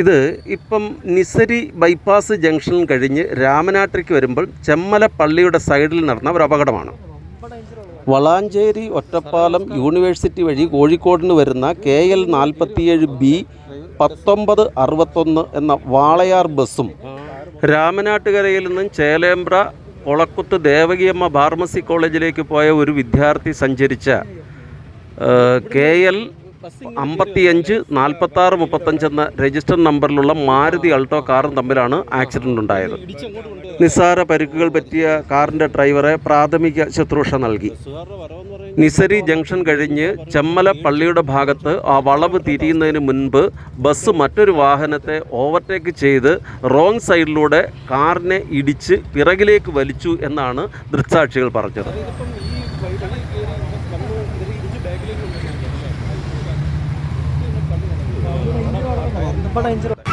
ഇത് ഇപ്പം നിസരി bypass junction കഴിഞ്ഞ് രാമനാട്ടിലേക്ക് വരുമ്പോൾ ചെമ്മല പള്ളിയുടെ സൈഡിൽ നടന്ന ഒരു അപകടമാണ്. വളാഞ്ചേരി ഒറ്റപ്പാലം യൂണിവേഴ്സിറ്റി വഴി കോഴിക്കോടിന് വരുന്ന കെ എൽ നാൽപ്പത്തിയേഴ് ബി പത്തൊമ്പത് അറുപത്തൊന്ന് എന്ന വാളയാർ ബസ്സും രാമനാട്ടുകരയിൽ നിന്നും ചേലേമ്പ്ര ഒളക്കുത്ത് ദേവകിയമ്മ ഫാർമസി കോളേജിലേക്ക് പോയ ഒരു വിദ്യാർത്ഥി സഞ്ചരിച്ച കെ എൽ അമ്പത്തിയഞ്ച് നാൽപ്പത്തി ആറ് മുപ്പത്തഞ്ച് എന്ന രജിസ്റ്റർ നമ്പറിലുള്ള മാരുതി അൾട്ടോ കാറും തമ്മിലാണ് ആക്സിഡന്റ് ഉണ്ടായത്. നിസ്സാര പരിക്കുകൾ പറ്റിയ കാറിന്റെ ഡ്രൈവറെ പ്രാഥമിക ശുശ്രൂഷ നൽകി. നിസരി ജംഗ്ഷൻ കഴിഞ്ഞ് ചെമ്മല പള്ളിയുടെ ഭാഗത്ത് ആ വളവ് തിരിയുന്നതിന് മുൻപ് ബസ് മറ്റൊരു വാഹനത്തെ ഓവർടേക്ക് ചെയ്ത് റോങ് സൈഡിലൂടെ കാറിനെ ഇടിച്ച് പിറകിലേക്ക് വലിച്ചു എന്നാണ് ദൃക്സാക്ഷികൾ പറഞ്ഞത്. പടം